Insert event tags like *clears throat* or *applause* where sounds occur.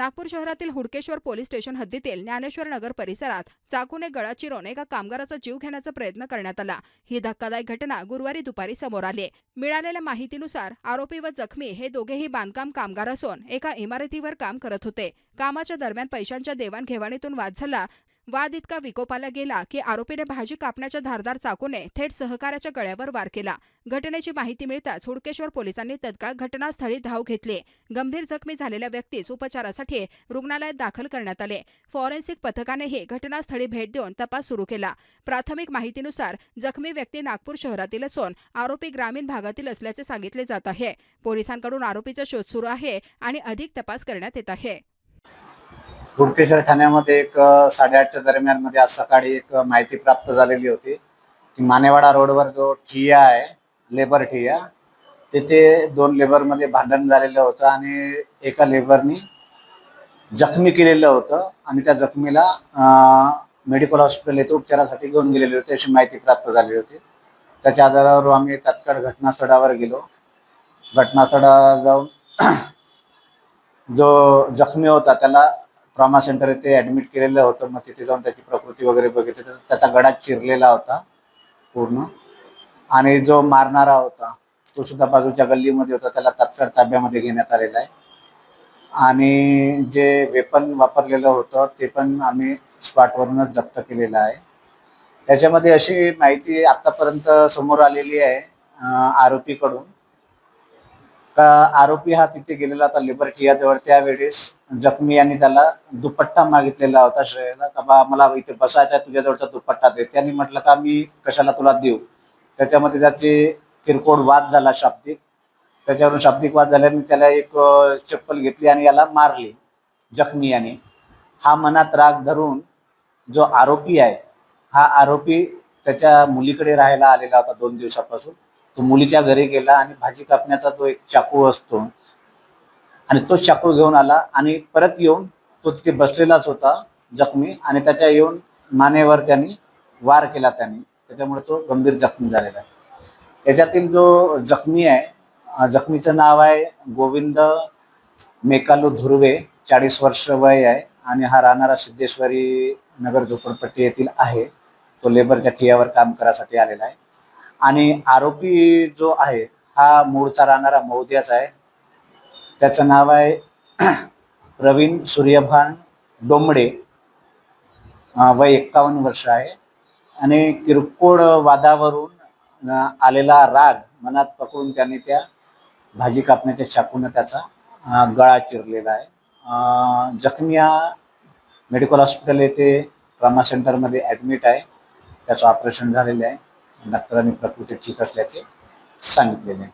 नागपूर शहरातील Hudkeshwar police station हद्दीतील ज्ञानेश्वर नगर परिसरात चाकूने गळा चिरून एका कामगाराचा जीव घेण्याचा प्रयत्न करण्यात आला. ही धक्कादायक घटना गुरुवारी दुपारी समोर आली. मिळालेल्या माहितीनुसार आरोपी व जखमी हे दोघेही बांधकाम कामगार असून एका इमारतीवर काम करत होते. कामाच्या दरम्यान पैशांच्या देवाणघेवाणीतून वाद झाला. वाद इतका विकोपाला गेला की आरोपीने भाजी कापण्याच्या धारदार चाकूने थेट सहकाऱ्याच्या गळ्यावर वार केला. घटनेची माहिती मिळताच हुडकेश्वर पोलिसांनी तत्काळ घटनास्थळी धाव घेतली. गंभीर जखमी झालेल्या व्यक्तीस उपचारासाठी रुग्णालयात दाखल करण्यात आले. फॉरेन्सिक पथकानेही घटनास्थळी भेट देऊन तपास सुरू केला. प्राथमिक माहितीनुसार जखमी व्यक्ती नागपूर शहरातील असून आरोपी ग्रामीण भागातील असल्याचे सांगितले जात आहे. पोलिसांकडून आरोपीचा शोध सुरू आहे आणि अधिक तपास करण्यात येत आहे. कुडकेश्वर ठाण्यामध्ये एक साडेआठच्या दरम्यानमध्ये आज सकाळी एक माहिती प्राप्त झालेली होती की मानेवाडा रोडवर जो ठिया आहे लेबर ठिया तिथे दोन लेबरमध्ये भांडण झालेलं होतं आणि एका लेबरनी जखमी केलेलं होतं आणि त्या जखमीला मेडिकल हॉस्पिटल येथे उपचारासाठी घेऊन गेलेले होते अशी माहिती प्राप्त झाली होती. त्याच्या आधारावर आम्ही तात्काळ घटनास्थळावर गेलो. घटनास्थळा जाऊन *clears throat* जो जखमी होता त्याला ट्रॉमा सेंटर येथे ॲडमिट केलेलं होतं. मग तिथे जाऊन त्याची प्रकृती वगैरे बघितली. तर त्याचा गडा चिरलेला होता पूर्ण. आणि जो मारणारा होता तो सुद्धा बाजूच्या गल्लीमध्ये होता. त्याला तत्काळ ताब्यामध्ये घेण्यात आलेला आहे. आणि जे वेपन वापरलेलं होतं ते पण आम्ही स्पॉटवरूनच जप्त केलेलं आहे. त्याच्यामध्ये अशी माहिती आत्तापर्यंत समोर आलेली आहे आरोपीकडून. आरोपी हा तिथे गेलेला होता लिबर्टी जवळ त्यावेळेस जखमी यांनी त्याला दुपट्टा मागितलेला होता श्रेयाला. का बा मला इथे बसायचा तुझ्याजवळचा दुपट्टा दे. त्यांनी म्हटलं का मी कशाला तुला देऊ? त्याच्यामध्ये त्याचे किरकोळ वाद झाला शाब्दिक. त्याच्यावरून शाब्दिक वाद झाल्याने त्याला एक चप्पल घेतली आणि याला मारली जखमी याने. हा मनात राग धरून जो आरोपी आहे हा आरोपी त्याच्या मुलीकडे राहायला आलेला होता दोन दिवसापासून. तो मुलीच्या घरी गेला आणि भाजी कापण्याचा तो एक चाकू असतो. आणि तो चाकू घेऊन आला आणि परत येऊन तो तिथे बसलेलाच होता जखमी आणि त्याच्या येऊन मानेवर त्यांनी वार केला त्यांनी. त्याच्यामुळे तो गंभीर जखमी झालेला आहे. याच्यातील जो जखमी आहे जखमीचं नाव आहे गोविंद मेकालू धुर्वे चाळीस वर्ष वय आहे आणि हा राहणारा सिद्धेश्वरी नगर झोपडपट्टी येथील आहे. तो लेबरच्या ठियावर काम करायसाठी आलेला आहे. आणि आरोपी जो आहे हा मूळचा राहणारा मौद्याचा आहे. त्याचं नाव आहे *clears throat* प्रवीण सूर्यभान डोंबडे. वय एक्कावन्न वर्ष आहे. आणि किरकोळ वादावरून आलेला राग मनात पकडून त्याने त्या भाजी कापण्याच्या चाकून त्याचा गळा चिरलेला आहे. जखमी हा मेडिकल हॉस्पिटल येथे ट्रामा सेंटरमध्ये ॲडमिट आहे. त्याचं ऑपरेशन झालेलं आहे. डॉक्टरांनी प्रकृती ठीक असल्याचे सांगितलेले आहे.